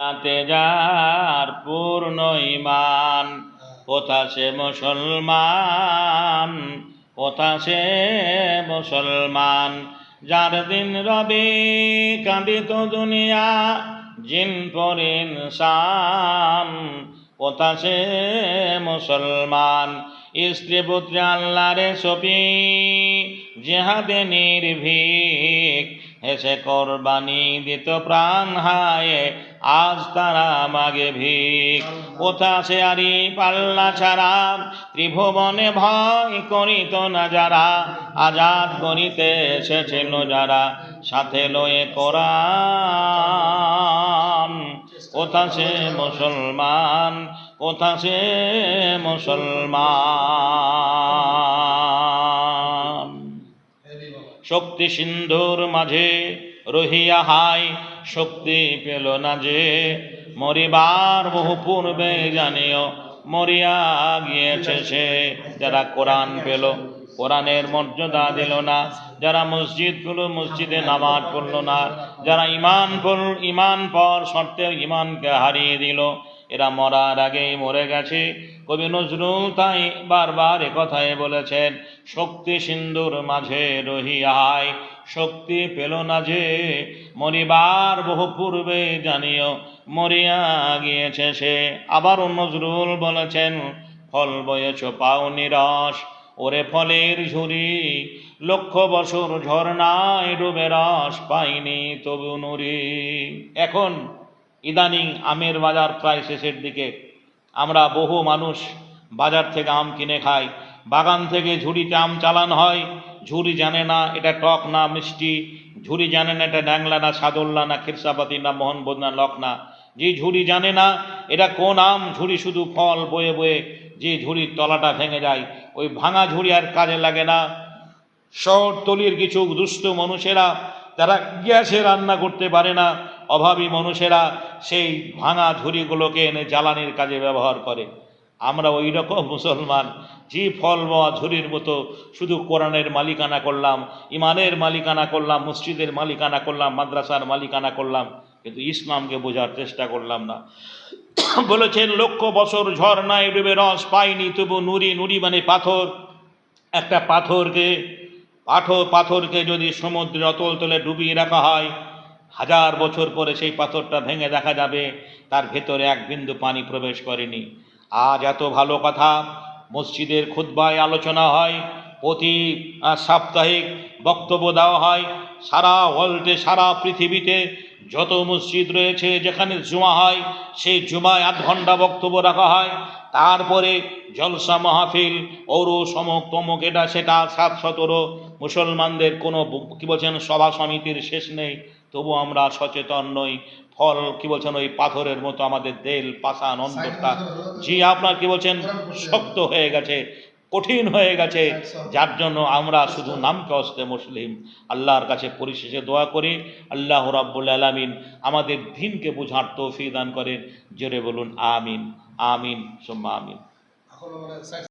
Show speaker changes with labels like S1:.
S1: তাতে যার পূর্ণ ইমান কোথা সে মুসলমান কোথা সে মুসলমান। যার দিন রবি কাঁদিত দুনিয়া, জিন পর ইনসান কোথা সে মুসলমান। স্ত্রী পুত্র আল্লাহরে সপি, জেহাদে নির্ভীক হেসে কোরবানি দিত প্রাণ হায়, আজ তারা মাগে ভিক। কোথা সে আরি পাল্লা ছাড়া, ত্রিভুবনে ভয় করিত না যারা, আজাদ করিতে এসেছিল যারা, সাথে লয়ে কোরআন। কোথা সে মুসলমান কোথা সে মুসলমান। শক্তি সিন্ধুর মাঝে রহিয়া হাই শক্তি পেল না যে। মরিবার বহু পূর্বে জানিও, মরিয়া গিয়েছে সে, যারা কোরআন পেল। কোরআনের মর্যাদা দিল না। যারা মসজিদগুলো মসজিদে নামাজ পড়ল না, যারা ইমান পড়ল ইমান পর সত্ত্বেও ইমানকে হারিয়ে দিল। এরা মরার আগেই মরে গেছে। কবি নজরুল তাই বারবার একথায় বলেছেন, শক্তি সিন্ধুর মাঝে রহিয়ায় শক্তি পেল না যে, মরিবার বহু পূর্বে জানিও, মরিয়া গিয়েছে সে। আবারও নজরুল বলেছেন, ফল বয়েছ, পাও নিরস ওরে ফলের ঝুরি লক্ষ বছর ঝর্ণায় ডুবে রস পাইনি তবু নুরি। এখন ইদানিং আমের বাজার প্রায় শেষের দিকে। আমরা বহু মানুষ বাজার থেকে আম কিনে খাই। বাগান থেকে ঝুড়িতে আম চালান হয়। ঝুড়ি জানে না এটা টক না মিষ্টি। ঝুড়ি জানে না এটা ড্যাংলা না সাদল্লা না খিরসাপাতি না মোহনবোধ না লকনা যে ঝুড়ি জানে না এটা কোন আম, ঝুড়ি শুধু ফল বয়ে বয়ে যে ঝুড়ির তলাটা ভেঙে যায়। ওই ভাঙা ঝুড়ি আর কাজে লাগে না। শহরতলির কিছু দুষ্ট মানুষেরা তারা গ্যাসে রান্না করতে পারে না, অভাবী মানুষেরা সেই ভাঙা ঝুড়িগুলোকে এনে জ্বালানির কাজে ব্যবহার করে। আমরা ওই রকম মুসলমান, যে ফল বা ঝুড়ির মতো শুধু কোরআনের মালিকানা করলাম ইমানের মালিকানা করলাম, মসজিদের মালিকানা করলাম, মাদ্রাসার মালিকানা করলাম, কিন্তু ইসলামকে বোঝার চেষ্টা করলাম না। বলেছেন, লক্ষ বছর ঝর্ণায় ডুবে রস পাইনি, তবু নুরি নুরি মানে পাথর। একটা পাথরকে, পাথর, পাথরকে যদি সমুদ্রের অতল তলে ডুবিয়ে রাখা হয়, হাজার বছর পরে সেই পাথরটা ভেঙে দেখা যাবে, তার ভেতরে এক বিন্দু পানি প্রবেশ করেনি। আজ এত ভালো কথা, মসজিদের খুদ্বায় আলোচনা হয়, প্রতি সাপ্তাহিক বক্তব্য দেওয়া হয়, সারা ওয়ার্ল্ডে, সারা পৃথিবীতে যত মসজিদ রয়েছে যেখানে জুমা হয় সেই জুমায় আধ ঘণ্টা বক্তব্য রাখা হয়। তারপরে জলসা মাহফিল ঔর সমক তমক এটা সেটা সাত সতেরো। মুসলমানদের কোনো কি বলছেন সভা সমিতির শেষ নেই। তবু আমরা সচেতন নই। ফল কি বলছেন ওই পাথরের মতো আমাদের দেল পাষাণ অন্তরটা। জি আপনার কি বলছেন শক্ত হয়ে গেছে। কঠিন হয়ে গেছে। যার জন্য আমরা শুধু নামকে অস্তে মুসলিম। আল্লাহর কাছে পরিশেষে দোয়া করি। আল্লাহ রাব্বুল আলামিন আমাদের দিনকে বোঝার তৌফি দান করেন। জোরে বলুন আমিন। আমিন সোম্মা আমিন।